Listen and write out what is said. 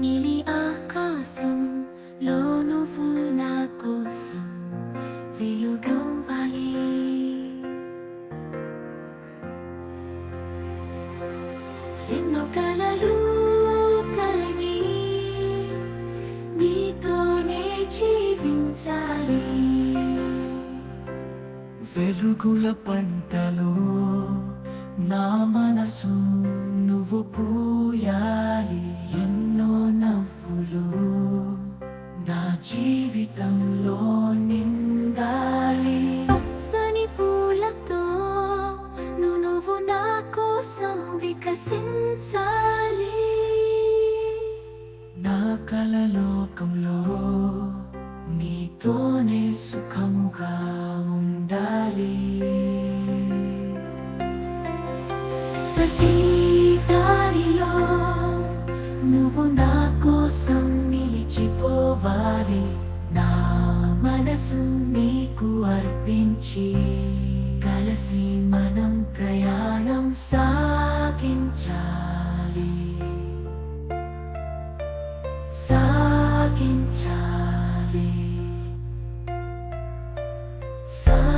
నీలి ఆకాశం లో నువ్వు నా కోసం వెలుగవ్వాలి ఎన్నో కలలు కని నీతోనే జీవించాలి వెలుగుల పంటలో నా మనసు నువ్వు పూ జీవితంలో నిండాలి. పచ్చని పూలతో నువ్వు నువ్వు నా కోసం వికసించాలి. నా కలలోకంలో నీతోనే సుఖముగా ఉండాలి. ప్రతి దారిలో నువ్వు నా కోసం నిలిచిపోవాలి. నా మనసు నీకు అర్పించి కలిసి మనం ప్రయాణం సాగించాలి. సాగించాలి. సా